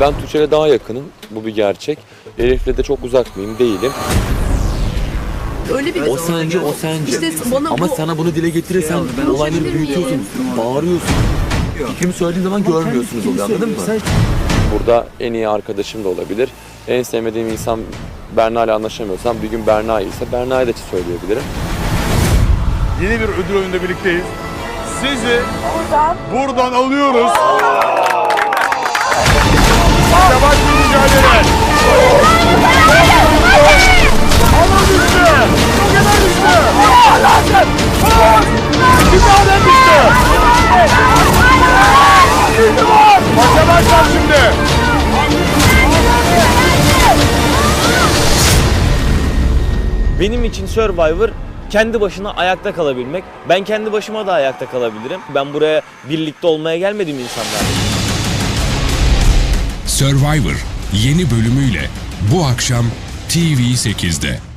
Ben Tuğçe'yle daha yakınım. Bu bir gerçek. Elif'le de çok uzak mıyım? Değilim. Öyle bir... O sence, o sence. İşte bana Ama bu... sana bunu dile getirirsen ben olayları olabilir büyütüyorsun, bağırıyorsun. Fikrimi söylediğin zaman görmüyorsunuz oluyor anladın mı? Burada en iyi arkadaşım da olabilir. En sevmediğim insan Berna ile anlaşamıyorsam bir gün Berna ise Berna'ya da söyleyebilirim. Yeni bir ödül oyununda birlikteyiz. Sizi buradan, alıyoruz. Benim için Survivor kendi başına ayakta kalabilmek. Ben kendi başıma da ayakta kalabilirim. Ben buraya birlikte olmaya gelmedim insanlar. Survivor yeni bölümüyle bu akşam TV8'de.